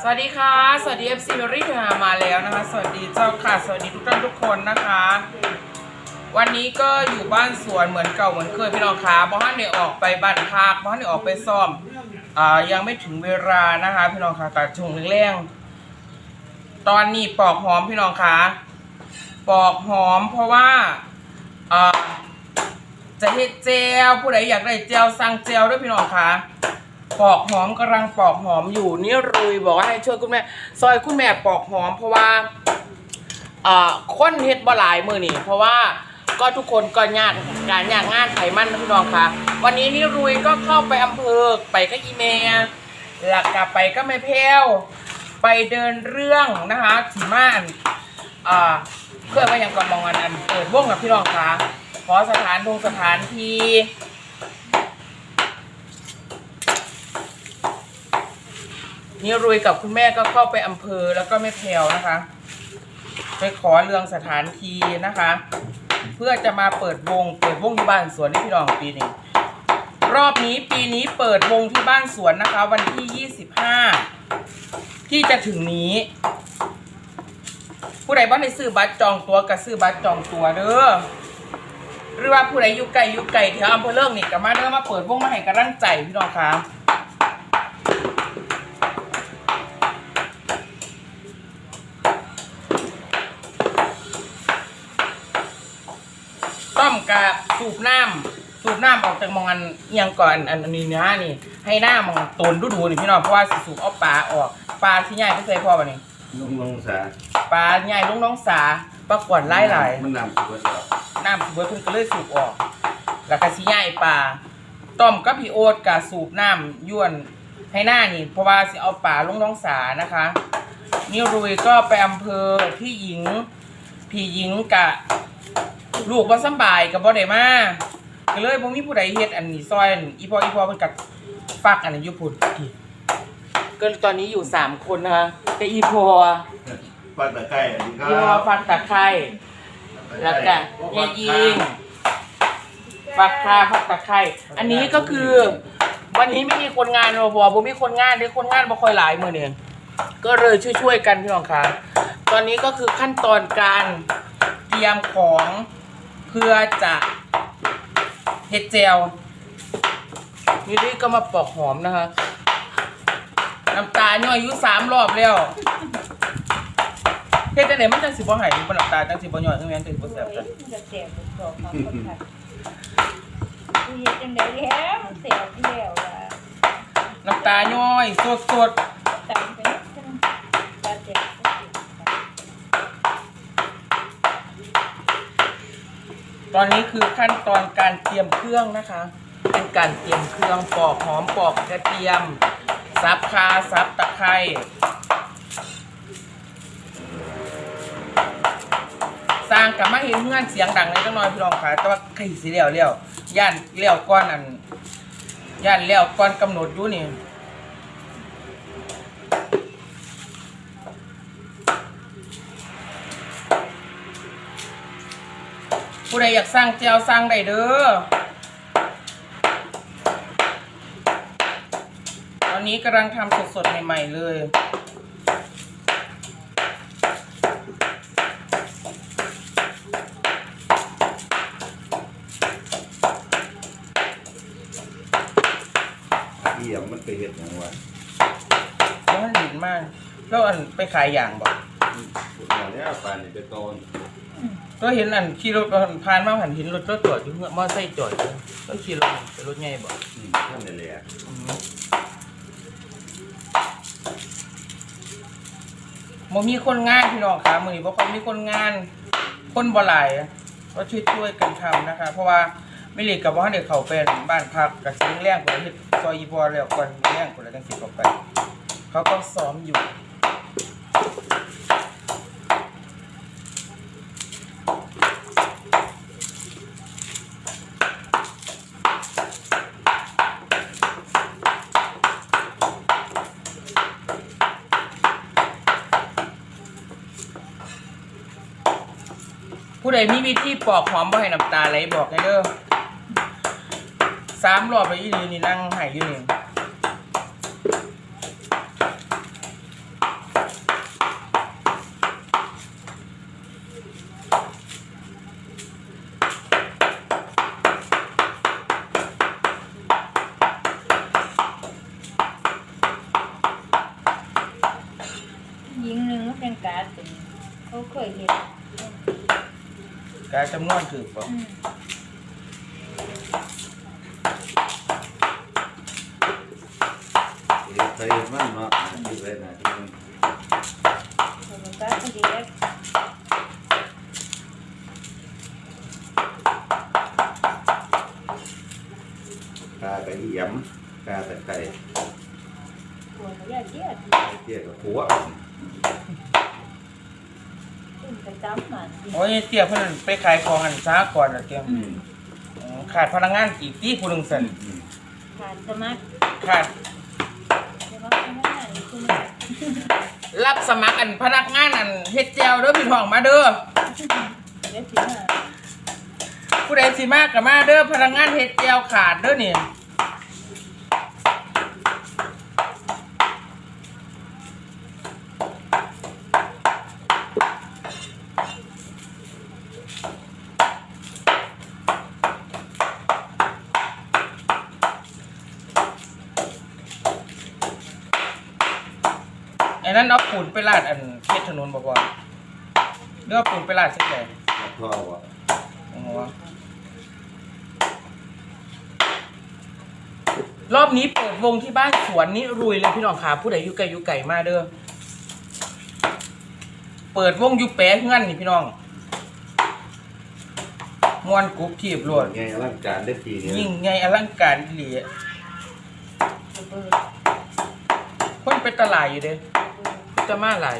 สวัสดีค่ะ สวัสดี FC บริหามาแล้วนะคะ สวัสดีเจ้าค่ะ สวัสดีทุกท่านทุกคนนะคะ วันนี้ก็อยู่บ้านสวนเหมือนเก่าเหมือนเคยพี่น้องคะเพราะว่าเนี่ยออกไปบ้านพักเพราะว่าเนี่ยออกไปซ่อมอ่ายังไม่ถึงเวลานะคะ พี่น้องคะตัดชงแรงตอนนี้ปอกหอมพี่น้องคะปอกหอมเพราะว่าอ่าจะเฮ็ดเจลผู้ใดอยากได้เจลสั่งเจลด้วยพี่น้องคะ ปอกหอมกำลังปอกหอมอยู่นี่รุยบอกว่าให้ช่วยคุณแม่ ซอยคุณแม่ปอกหอม เพราะว่าอ่าคนเฮ็ดบ่หลายมือนี่เพราะว่าก็ทุกคนก็ยากการยากงานไขมันนะพี่น้องค่ะ วันนี้นี่รุยก็เข้าไปอำเภอไปก็อีเมลหลักกลับไปก็ไม่แพ้วไปเดินเรื่องนะคะถีม่านอ่าเพื่อว่ายังกำมองอันอันเปิดวงกับพี่น้องค่ะขอสถานทงสถานที่ นี่รุยกับคุณแม่ก็เข้าไปอำเภอแล้วก็แม่แพรวนะคะ ไปขอเรื่องสถานที่นะคะ เพื่อจะมาเปิดวง เปิดวงที่บ้านสวนที่พี่น้องปีนี้รอบนี้ปีนี้เปิดวงที่บ้านสวนนะคะ วันที่ 25 ที่จะถึงนี้ ผู้ใดบ้านในซื้อบัตรจองตัวกับซื้อบัตรจองตัวเด้อหรือว่าผู้ใดอยู่ไกลอยู่ไกลแถวอำเภอเลิงนี่ก็มาเด้อมาเปิดวงมาให้กำลังใจพี่น้องคะ กับสูบน้ำสูบน้ำออกจากหมองอันเอียงก่อนอันอันนี้นะนี่ ให้หน้ามองตนดูดูนี่พี่น้องเพราะว่าสิสูบเอาปลาออกปลาที่ใหญ่ไม่ใช่พ่อป่ะนี่ลงลงสาปลาใหญ่ลุงน้องสาปลากวดไล่หลายมันนำตัวเดียวน้ำสูบเบิดเพิ่นก็เลยสูบออก แล้วก็สิใหญ่ปลาต้อมกับพี่โอ๊ตกับสูบน้ำย้วนให้หน้านี่ เพราะว่าสิเอาปลาลุงน้องสานะคะนี่รุยก็ไปอำเภอพี่หญิง พี่หญิงกะ ลูกบ่สำบายกับบ่ได้มาก็เลยบ่มีผู้ใดเฮ็ดอันนี้ซอยอันอีพ่ออีพ่อเพิ่นก็ฝากอันนั้นอยู่พุ่นอีกก็ตอนนี้อยู่สามคนนะคะแต่อีพ่อปัดตะไคร้อันนี้ครัอีพ่อบฝากตะไคร้แล้วก็ยายยิงฝากคาฝากตะไคร้อันนี้ก็คือ วันนี้ไม่มีคนงานบ่บ่บ่มีคนงานหรือคนงานบ่ค่อยหลายมื้อนี้ก็เลยช่วยๆกันพี่น้องค่ะตอนนี้ก็คือขั้นตอนการเตรียมของ เพื่อจะเฮ็ดเจลนี่นี่ก็มาปอกหอมนะคะ น้ำตาย่อยอายุสามรอบแล้วเฮ็ดจังไดมันจังสิบ่ใหายมันน้ำตาจังสิบ่ย่อยจังแม่นจังสิบ่แซ่บจ้ะมันจะเสียบดอกมาคนไทยกูเฮ็ดจังไดแล้วเสียบแล้วล่ะน้ำตาย่อยสดตามไปจังตาเจ็บ ๆ ตอนนี้คือขั้นตอนการเตรียมเครื่องนะคะ เป็นการเตรียมเครื่องปอกหอมปอกกระเทียมสับคาสับตะไคร้สร้างกับมาเห็นเงื่อนเสียงดังเลยจังน้อยพี่น้องค่ะแต่ว่าใครสิเลี้ยวเลี้ยวย่านเลี้ยวก้อนอันย่านเลี้ยวก้อนกำหนดอยู่นี่ ผู้ใดอยากสร้างเจียวสร้างได้เด้อ ตอนนี้กำลังทำสดๆใหม่ๆเลยเอี่ยมมันไปเห็ดอย่างวะแล้วมันดินมาก แล้วอันไปขายอย่างบอกหมดแล้วปลานี่ไปโตน ก็เห็นอันขี่รถผ่านมาหันเห็นรถรถจอดอยู่เงือกมอไซค์จอดอยู่ก็ขี่รถเป็นรถใหญ่บอกอืมท่านนี่แหละอืมบ่มีคนงานพี่น้องค่ะมือนี้บ่ค่อยมีคนงาน คนบ่หลายก็ช่วยช่วยๆกันทำนะคะ เพราะว่าไม่เล็กกับว่าเด็กเขาเป็นบ้านพักกับสิ่งแรงคนเฮ็ดซอยอีพอแล้วก่อนแรงคนละจังสิเข้าไป เขาก็ซ้อมอยู่ ผู้ใดมีวิธีปอกหอมบ่ให้น้ำตาไหลบอกให้เด้อสามรอบไปยี่นี่นี่นั่งหายอยู่นี่ การเป็นเขาเคยเห็น การจำนวนถือป่ะอืมเฮ็ดไปเฮ็ดมันเนาะหาที่ไปหาที่มันเขาบอกการเขาเด็กกากระเหียมกาตะไคร้หัวเขาอยากเจี๊ยดเกี่ยวกับหัวขึ้น ประจำมันโอ้ยเตี้ยเพิ่นไปขายของอันช้าก่อนนะเตี้ยอืมอืมขาดพนักงานกี่ที่ผู้หนึงสั่นอืมผ่านสมัครขาดสมัครไม่ได้คุณแม่รับสมัครอันพนักงานอันเฮ็ดแจวเด้อพี่ทองมาเด้อเดี๋ยวสิมาผู้ใดสิมาก็มาเด้อพนักงานเฮ็ดแจวขาดเด้อนี่ไปูนไปลาดอันเฮ็ดถนนบ่บ่เรือเอาปูนไปลาดจังได๋แล้วพ่อว่าอ๋อรอบนี้เปิดวงที่บ้านสวนนี่รุยเลยพี่น้องขาผู้ใดอยู่ไกลอยู่ไกลมาเด้อเปิดวงอยู่แปะเงื่อนนี่พี่น้องมวนกรุ๊ปทีบรวดไงร่างการได้ปีนี้ยิ่งใหญ่อลังการอีหลีเบิดคนไปตลาดอยู่เด้ จะมาหลาย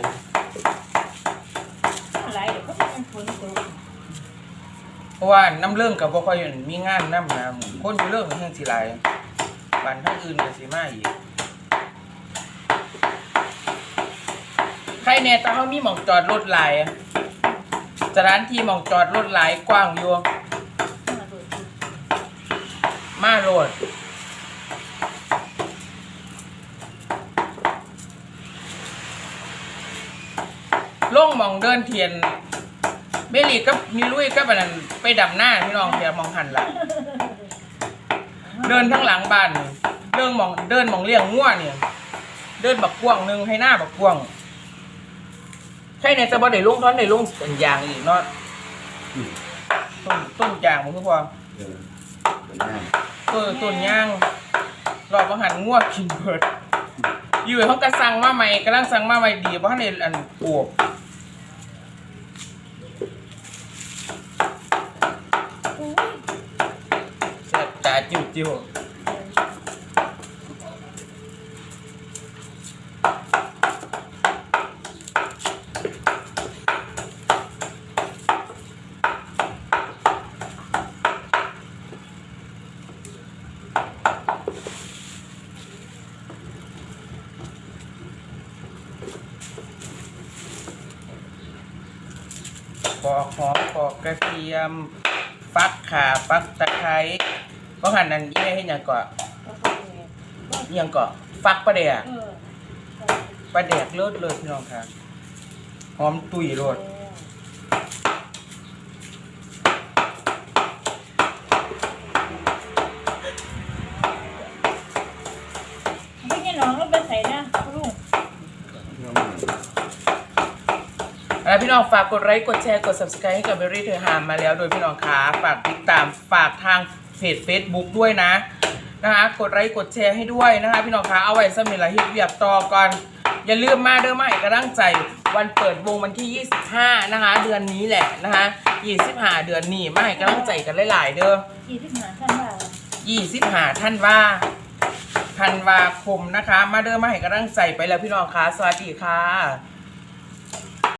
อะไรเดี๋ยวเขาจะเป็นฝนตกเพราะว่าน้ำเรื่องกับบ่ค่อยมีงานน้ำนะคนอยู่เรื่องแห่งสิหลายบ้านทางอื่นก็สิมาอีกใครแน่ตาเขามีหมองจอดรถหลายอะสถานที่หมองจอดรถหลายกว้างอยู่มาโดด มาโรดล่ งมองเดินเทียนเบลลี่ก็มีลุยก็แบบนั้นไปดำหน้าพี่น้องเทียมองหันหละเดินทั้งหลังบ้านเดินมองเดินมองเลี้ยงง่วเนี่ย เดินบักกวงหนึ่งให้หน้าบักกวงใช่ในจะบ่ได้ลุงท้อนได้ลงเป็นยางอีกเนาะต้นต้นยางมันคือพอเออเป็นย่างเออต้นยางรอบอาหารง่วกินเบิดอยู่เขากระสังมาใหม่กำลังสังมาใหม่ดีเพราะในอันปลูก อุ้ย แซ่บ จิ้วปอกหอมปอกกระเทียม ฟักข่าฟักตะไคร้ เพราะหันนั้นยี่ให้หยังก่อนก็เขาแหวกก็อิหยังก่อนฟักปลาแดกเออปลาแดกเลิศเลยพี่น้องค่ะหอมตุยโรดไม่ใช่น้องแล้วไปใส่นะลูกแล้วพี่น้องฝากกดไลค์กดแชร์กด subscribe ให้กับเบอรี่เธอหามมาแล้วโดยพี่น้องคะฝากติดตามฝากทาง เพจ Facebook ด้วยนะนะคะกดไลค์กดแชร์ให้ด้วยนะคะพี่น้องคะเอาไว้สมิละเฮียเวียบต่อก่อนอย่าลืมมาเด้อมาให้กำลังใจวันเปิดวงวันที่ 25 นะคะ เดือนนี้แหละนะคะ25 เดือนนี้มาให้กำลังใจกันหลายๆเด้อยี่สิบหาท่านว่ายี่สิบหาท่านว่าธันวาคมนะคะ มาเดินมาให้กำลังใจไปแล้วพี่น้องคะสวัสดีค่ะ